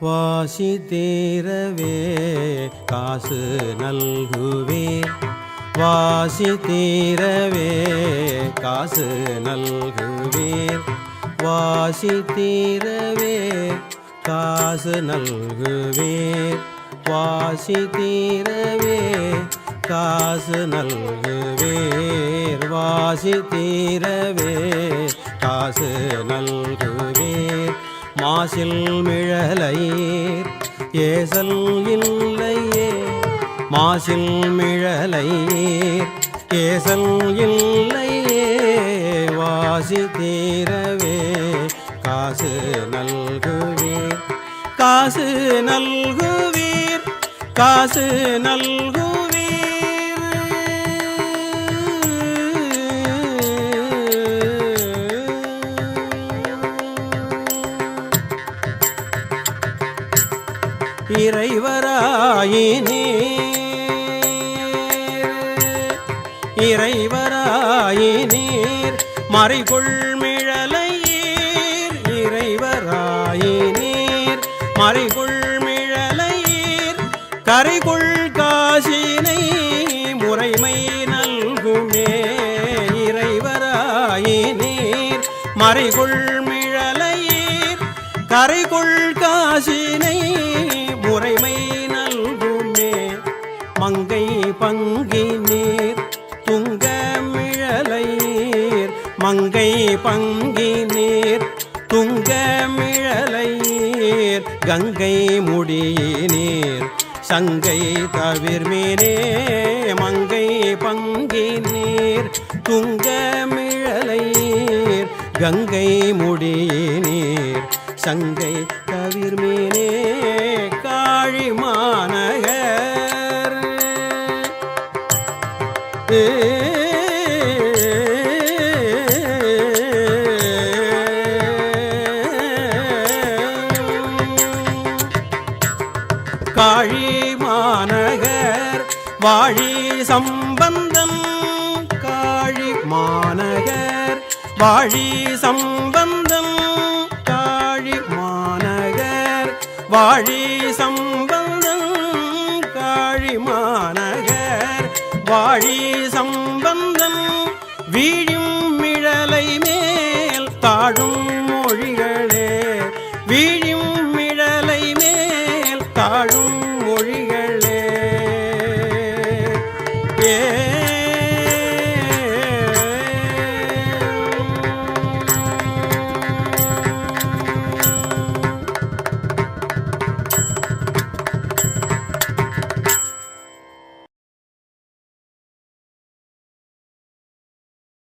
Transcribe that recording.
வாசி தீரவே காசு நல்குவேன் வாசி தீரவே காசு நல்குவேன் வாசி தீரவே காசு நல்குவேன் வாசி தீரவே காசு நல்குவேர் வாசி தீரவே காசு நல்குவேர் மாசில் மிழலையீர் ஏசல் இல்லையே. மாசில் மிழலையீர் ஏசல் இல்லையே. வாசி தீரவே காசு நல்குவீர் காசு நல்குவீர் காசு நல்கு இறைவராயினீர் இறைவராயினீர் மறைகொள் மிழலையீர் இறைவராயினீர் மறைகொள் மிழலையீர் கரைகொள் காசினை முறைமை நல்குமே. இறைவராயினீர் மறைகொள் மிழலையீர் கரைகொள் காசினை மங்கை பங்கினீர் துங்க மிழலையீர் மங்கை பங்கினீர் துங்க மிழலையீர் கங்கை முடியினீர் சங்கை தவிர்மேனே. மங்கை பங்கினீர் துங்க மிழலையீர் கங்கை முடியினீர் சங்கை தவிர்மேனே. காழி மாநகர் வாழி சம்பந்தம். காழி மாநகர் வாழி சம்பந்தம். காழி வாழி சம்பந்தம். காழி வாழி சம்பந்தன் வீழும் மிழலை மேல் தாழும்